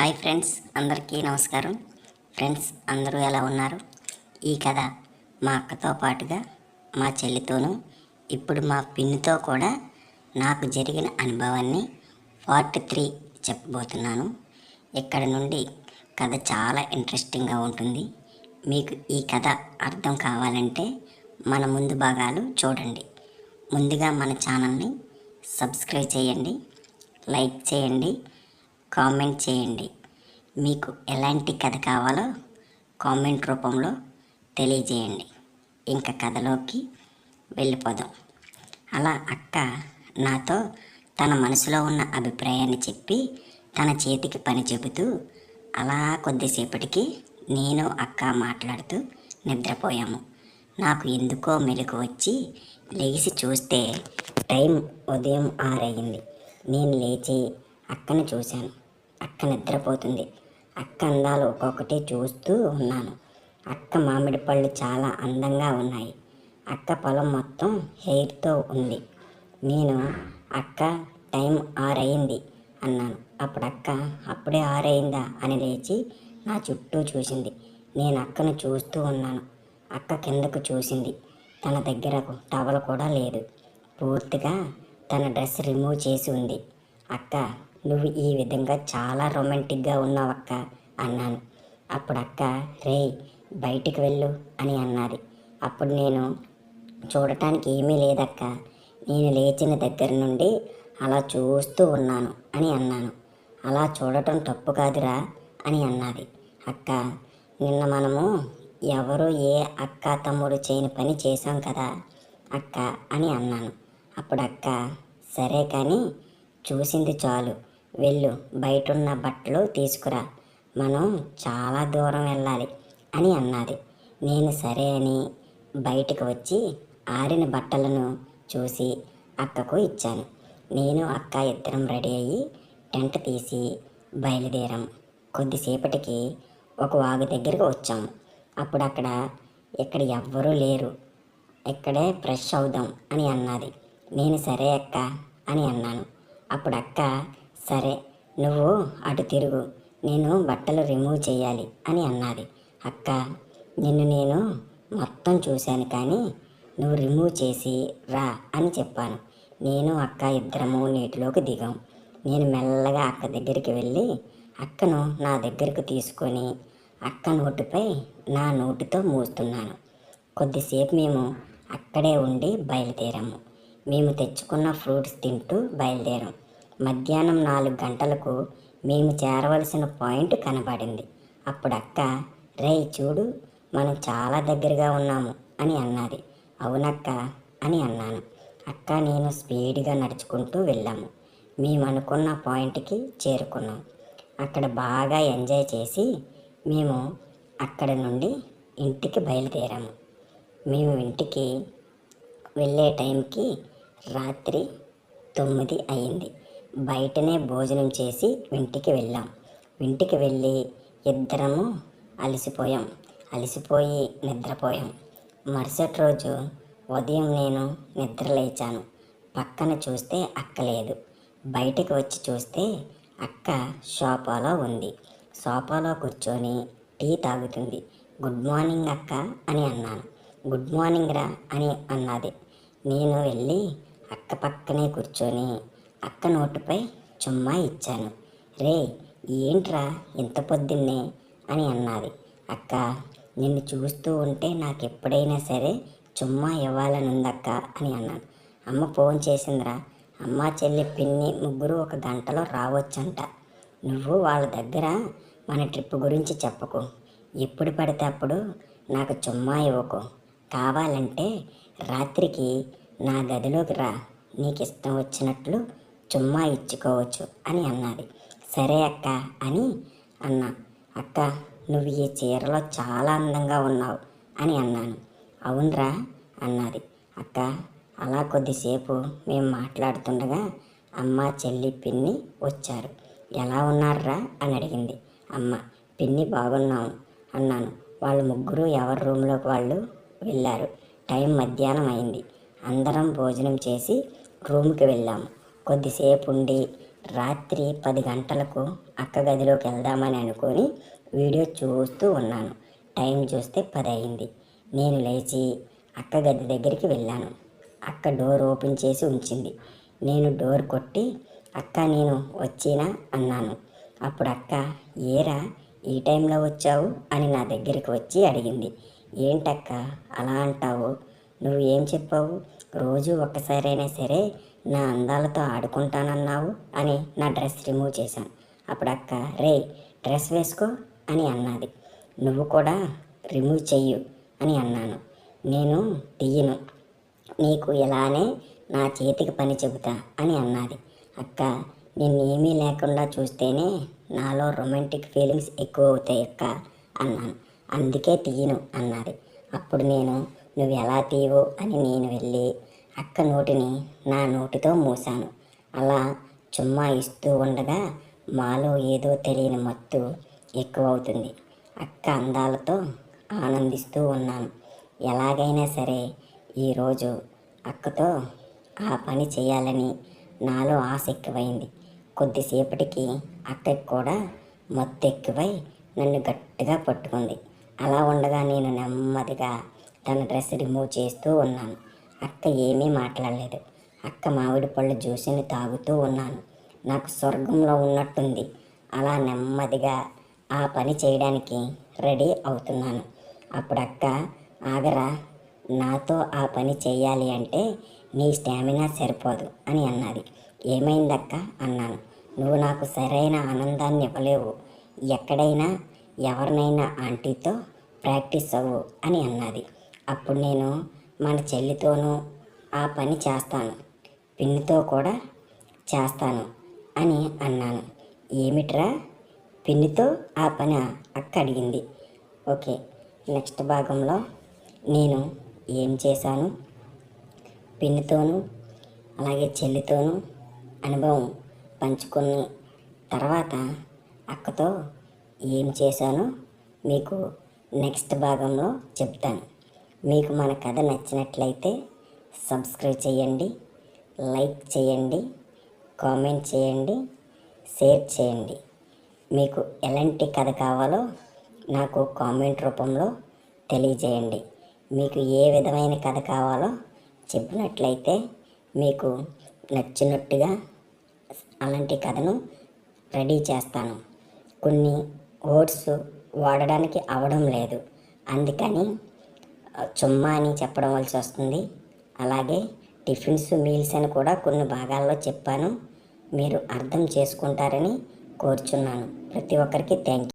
Hi friends అందరికీ నమస్కారం. Friends అందరూ ఎలా ఉన్నారు? ఈ కథ మా అక్కతో పాటుగా మా చెల్లితోనూ ఇప్పుడు మా పిన్నితో కూడా నాకు జరిగిన అనుభవాన్ని పార్ట్ త్రీ చెప్పబోతున్నాను. ఇక్కడ నుండి కథ చాలా ఇంట్రెస్టింగ్గా ఉంటుంది. మీకు ఈ కథ అర్థం కావాలంటే మన ముందు భాగాలు చూడండి. ముందుగా మన ఛానల్ని సబ్స్క్రైబ్ చేయండి లైక్ చేయండి కామెంట్ చేయండి. మీకు ఎలాంటి కథ కావాలో కామెంట్ రూపంలో తెలియజేయండి. ఇంకా కథలోకి వెళ్ళిపోదాం. అలా అక్క నాతో తన మనసులో ఉన్న అభిప్రాయాన్ని చెప్పి తన చేతికి పని చెబుతూ అలా కొద్దిసేపటికి నేను అక్క మాట్లాడుతూ నిద్రపోయాము. నాకు ఎందుకో మెలకు వచ్చి లేచి చూస్తే టైం ఉదయం ఆరయ్యింది నేను లేచి అక్కను చూశాను. అక్క నిద్రపోతుంది. అక్క అందాలు ఒక్కొక్కటి చూస్తూ ఉన్నాను. అక్క మామిడి పళ్ళు చాలా అందంగా ఉన్నాయి. అక్క పొలం మొత్తం హెయిర్తో ఉంది. నేను అక్క టైం ఆరయింది అన్నాను. అప్పుడు అక్క అప్పుడే ఆరయిందా అని లేచి నా చుట్టూ చూసింది. నేను అక్కను చూస్తూ ఉన్నాను. అక్క కిందకు చూసింది. తన దగ్గరకు టవల్ కూడా లేదు. పూర్తిగా తన డ్రెస్ రిమూవ్ చేసి ఉంది. అక్క నువ్వు ఈ విధంగా చాలా రొమాంటిక్గా ఉన్నావు అక్క అన్నాను. అప్పుడు అక్క రే బయటికి వెళ్ళు అని అన్నది. అప్పుడు నేను చూడటానికి ఏమీ లేదక్క నేను లేచిన దగ్గర నుండి అలా చూస్తూ ఉన్నాను అని అన్నాను. అలా చూడటం తప్పు కాదురా అని అన్నది. అక్క నిన్న మనము ఎవరు ఏ అక్క తమ్ముడు చేయని పని చేశాం కదా అక్క అని అన్నాను. అప్పుడు అక్క సరే కానీ చూసింది చాలు వెళ్ళు బయటున్న బట్టలు తీసుకురా. మనం చాలా దూరం వెళ్ళాలి అని అన్నది. నేను సరే అని బయటకు వచ్చి ఆరిన బట్టలను చూసి అక్కకు ఇచ్చాను. నేను అక్క ఇద్దరం రెడీ అయ్యి టెంట్ తీసి బయలుదేరాం. కొద్దిసేపటికి ఒక వాగు దగ్గరికి వచ్చాము అప్పుడు అక్కడ ఇక్కడ ఎవ్వరూ లేరు. ఇక్కడే ఫ్రెష్ అవుదాం అని అన్నది. నేను సరే అక్క అని అన్నాను. అప్పుడు అక్క సరే నువ్వు అటు తిరుగు. నేను బట్టలు రిమూవ్ చేయాలి అని అన్నది. అక్క నిన్ను నేను మొత్తం చూశాను కానీ నువ్వు రిమూవ్ చేసి రా అని చెప్పాను. నేను అక్క ఇద్దరము నీటిలోకి దిగాం. నేను మెల్లగా అక్క దగ్గరికి వెళ్ళి అక్కను నా దగ్గరకు తీసుకొని అక్క నోటిపై నా నోటితో మూస్తున్నాను. కొద్దిసేపు మేము అక్కడే ఉండి బయలుదేరాము. మేము తెచ్చుకున్న ఫ్రూట్స్ తింటూ బయలుదేరాం. మధ్యాహ్నం నాలుగు గంటలకు మేము చేరవలసిన పాయింట్ కనబడింది. అప్పుడు అక్క రే చూడు మనం చాలా దగ్గరగా ఉన్నాము అని అన్నది. అవునక్క అని అన్నాను. అక్క నేను స్పీడ్గా నడుచుకుంటూ వెళ్ళాము. మేము అనుకున్న పాయింట్కి చేరుకున్నాం. అక్కడ బాగా ఎంజాయ్ చేసి మేము అక్కడ నుండి ఇంటికి బయలుదేరాము. మేము ఇంటికి వెళ్ళే టైంకి రాత్రి తొమ్మిది అయింది. బయటనే భోజనం చేసి ఇంటికి వెళ్ళాం. ఇంటికి వెళ్ళి ఇద్దరము అలసిపోయాం. అలసిపోయి నిద్రపోయాం. మరుసటి రోజు ఉదయం నేను నిద్ర లేచాను. పక్కన చూస్తే అక్క లేదు. బయటకు వచ్చి చూస్తే అక్క సోఫాలో ఉంది. సోఫాలో కూర్చొని టీ తాగుతుంది. గుడ్ మార్నింగ్ అక్క అని అన్నాను. గుడ్ మార్నింగ్ రా అని అన్నది. నేను వెళ్ళి అక్క పక్కనే కూర్చొని అక్క నోటుపై చుమ్మా ఇచ్చాను. రే ఏంట్రా ఇంత పొద్దున్నే? అని అన్నది. అక్క నిన్ను చూస్తూ ఉంటే నాకు ఎప్పుడైనా సరే చుమ్మా ఇవ్వాలనుందక్క అని అన్నాను. అమ్మ ఫోన్ చేసిందిరా. అమ్మ చెల్లి పిన్ని ముగ్గురు ఒక గంటలో రావచ్చంట. నువ్వు వాళ్ళ దగ్గర మన ట్రిప్ గురించి చెప్పకు. ఎప్పుడు పడితే అప్పుడు నాకు చుమ్మా ఇవ్వకు. కావాలంటే రాత్రికి నా గదిలోకి రా. నీకు ఇష్టం వచ్చినట్లు చుమ్మా ఇచ్చుకోవచ్చు అని అన్నది. సరే అక్క అని అన్నా. అక్క నువ్వు ఈ చీరలో చాలా అందంగా ఉన్నావు అని అన్నాను. అవునరా అన్నది. అక్క అలా కొద్దిసేపు మేము మాట్లాడుతుండగా అమ్మ చెల్లి పిన్ని వచ్చారు. ఎలా ఉన్నారా అని అడిగింది. అమ్మ పిన్ని బాగున్నాము అన్నాను. వాళ్ళు ముగ్గురు ఎవరి రూమ్లోకి వాళ్ళు వెళ్ళారు? టైం మధ్యాహ్నం అయింది. అందరం భోజనం చేసి రూమ్కి వెళ్ళాము. కొద్దిసేపు ఉండి రాత్రి పది గంటలకు అక్క గదిలోకి వెళ్దామని అనుకొని వీడియో చూస్తూ ఉన్నాను. టైం చూస్తే పది అయింది నేను లేచి అక్క గది దగ్గరికి వెళ్ళాను. అక్క డోర్ ఓపెన్ చేసి ఉంచింది. నేను డోర్ కొట్టి అక్క నేను వచ్చినా అన్నాను. అప్పుడు అక్క ఏరా ఈ టైంలో వచ్చావు? అని నా దగ్గరికి వచ్చి అడిగింది. ఏంటక్క అలా అంటావు? నువ్వు ఏం చెప్పావు? రోజు ఒక్కసారైనా సరే నా అందాలతో ఆడుకుంటానన్నావు అని నా డ్రెస్ రిమూవ్ చేశాను. అప్పుడు అక్క రే డ్రెస్ వేసుకో అని అన్నది. నువ్వు కూడా రిమూవ్ చెయ్యు అని అన్నాను. నేను తీయను. నీకు ఇలానే నా చేతికి పని చెబుతా అని అన్నది. అక్క నిన్నేమీ లేకుండా చూస్తేనే నాలో రొమాంటిక్ ఫీలింగ్స్ ఎక్కువ అవుతాయి అక్క అన్నాను. అందుకే తీయను అన్నది. అప్పుడు నేను నువ్వు ఎలా తీయవు అని నేను వెళ్ళి అక్క నోటిని నా నోటితో మూశాను. అలా చుమ్మా ఇస్తూ ఉండగా మాలో ఏదో తెలియని మత్తు ఎక్కువ అవుతుంది అక్క అందాలతో ఆనందిస్తూ ఉన్నాను. ఎలాగైనా సరే ఈరోజు అక్కతో ఆ పని చేయాలని నాలో ఆశ ఎక్కువైంది. కొద్దిసేపటికి అక్కకి కూడా మత్తు ఎక్కువై నన్ను గట్టిగా పట్టుకుంది. అలా ఉండగా నేను నెమ్మదిగా తన డ్రెస్ రిమూవ్ చేస్తూ ఉన్నాను. అక్క ఏమీ మాట్లాడలేదు. అక్క మామిడి పళ్ళు జ్యూస్ని తాగుతూ ఉన్నాను. నాకు స్వర్గంలో ఉన్నట్టుంది. అలా నెమ్మదిగా ఆ పని చేయడానికి రెడీ అవుతున్నాను. అప్పుడు అక్క ఆగరా నాతో ఆ పని చేయాలి అంటే నీ స్టామినా సరిపోదు అని అన్నది. ఏమైందక్క? అన్నాను. నువ్వు నాకు సరైన ఆనందాన్ని ఇవ్వలేవు. ఎక్కడైనా ఎవరినైనా ఆంటీతో ప్రాక్టీస్ అవ్వు అని అన్నది. అప్పుడు నేను మన చెల్లితోనూ ఆ పని చేస్తాను. పిన్నితో కూడా చేస్తాను అని అన్నాను. ఏమిట్రా? పిన్నితో ఆ పని అక్క అడిగింది. ఓకే నెక్స్ట్ భాగంలో నేను ఏం చేశాను? పిన్నితోనూ అలాగే చెల్లితోనూ అనుభవం పంచుకుని తర్వాత అక్కతో ఏం చేశానో మీకు నెక్స్ట్ భాగంలో చెప్తాను. మీకు మన కథ నచ్చినట్లయితే సబ్స్క్రైబ్ చేయండి లైక్ చేయండి కామెంట్ చేయండి షేర్ చేయండి. మీకు ఎలాంటి కథ కావాలో నాకు కామెంట్ రూపంలో తెలియజేయండి. మీకు ఏ విధమైన కథ కావాలో చెప్పినట్లయితే మీకు నచ్చినట్టుగా అలాంటి కథను రెడీ చేస్తాను. కొన్ని వర్డ్స్ వాడడానికి అవడం లేదు. అందుకని చుమ్మా అని చెప్పడం వలసి వస్తుంది. అలాగే టిఫిన్స్ మీల్స్ అని కూడా కొన్ని భాగాల్లో చెప్పాను. మీరు అర్థం చేసుకుంటారని కోరుచున్నాను. ప్రతి ఒక్కరికి థ్యాంక్ యూ